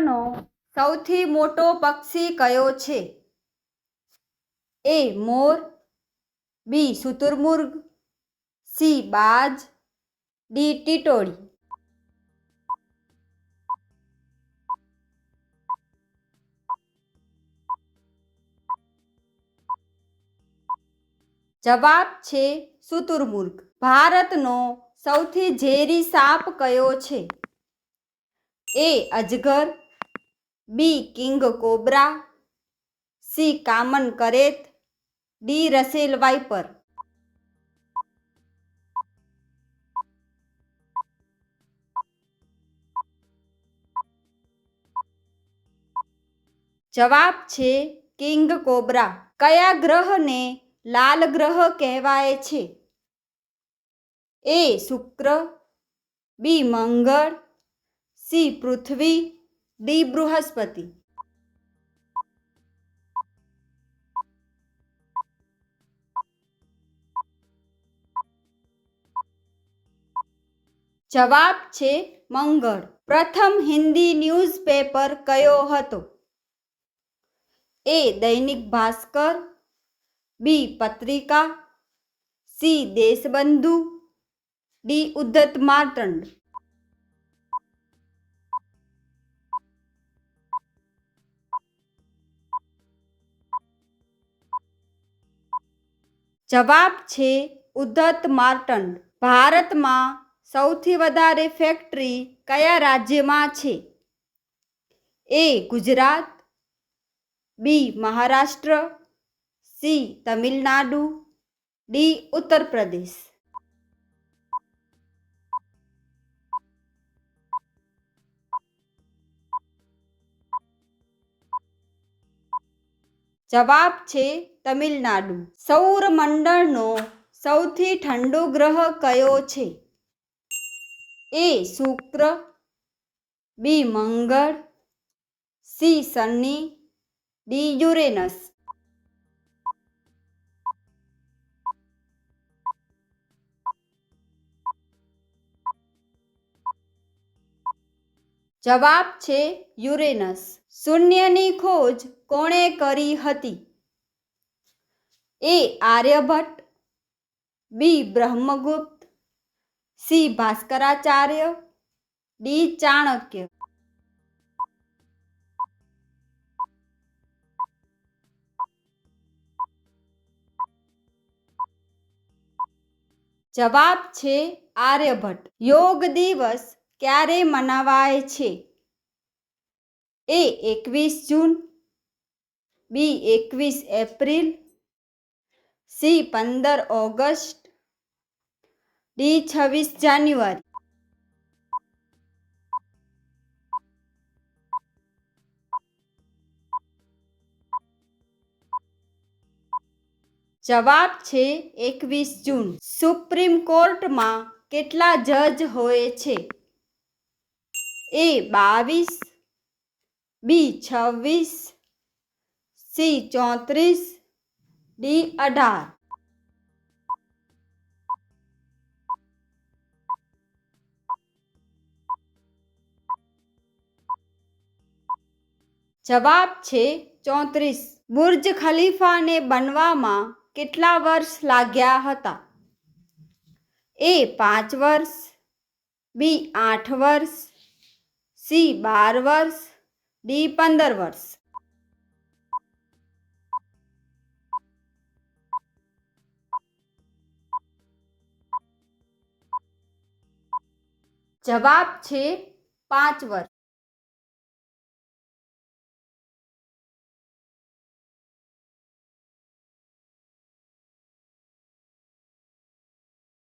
વિશ્વનો સૌથી મોટો પક્ષી કયો છે? એ મોર, બી શુતુરમુર્ગ સી બાજ, ડી ટીટોળી. જવાબ છે શુતુરમુર્ગ ભારતનો સૌથી ઝેરી સાપ કયો છે? એ અજગર B king cobra, C common krait, D Russell viper. જવાબ છે કિંગ કોબ્રા. કયા ગ્રહને લાલ ગ્રહ કહેવાય છે? એ શુક્ર, બી મંગળ, સી પૃથ્વી ડી બૃહસ્પતિ. જવાબ છે મંગળ. પ્રથમ હિન્દી ન્યૂઝપેપર કયો હતો? એ દૈનિક ભાસ્કર, બી પત્રિકા, સી દેશબંધુ, ડી ઉદ્ધત માર્તંડ. જવાબ છે ઉદ્ધત માર્ટન્ડ ભારતમાં સૌથી વધારે ફેક્ટરી કયા રાજ્યમાં છે? A Gujarat B Maharashtra C Tamil Nadu D Uttar Pradesh જવાબ છે તમિલનાડુ. સૌરમંડળનો સૌથી ઠંડો ગ્રહ કયો છે? એ શુક્ર, બી મંગળ, સી શનિ, ડી યુરેનસ. જવાબ છે યુરેનસ. શૂન્યની ખોજ કોણે કરી હતી? A Aryabhata, B Brahmagupta, C Bhaskaracharya, D Chanakya. જવાબ છે આર્યભટ્ટ. યોગ દિવસ ક્યારે મનાવાય છે? એ એકવીસ જૂન, બી એકવીસ એપ્રિલ, સી પંદર ઓગસ્ટ, ડી છવ્વીસ જાન્યુઆરી. જવાબ છે એકવીસ જૂન. સુપ્રીમ કોર્ટમાં કેટલા જજ હોય છે? એ બાવીસ, બી છવ્વીસ, સી ચોત્રીસ, ડી અઢાર. જવાબ છે ચોત્રીસ. બુર્જ ખલીફાને બનવામાં કેટલા વર્ષ લાગ્યા હતા? એ પાંચ વર્ષ, બી આઠ વર્ષ સી બાર વર્ષ ડી પંદર વર્ષ જવાબ છે પાંચ વર્ષ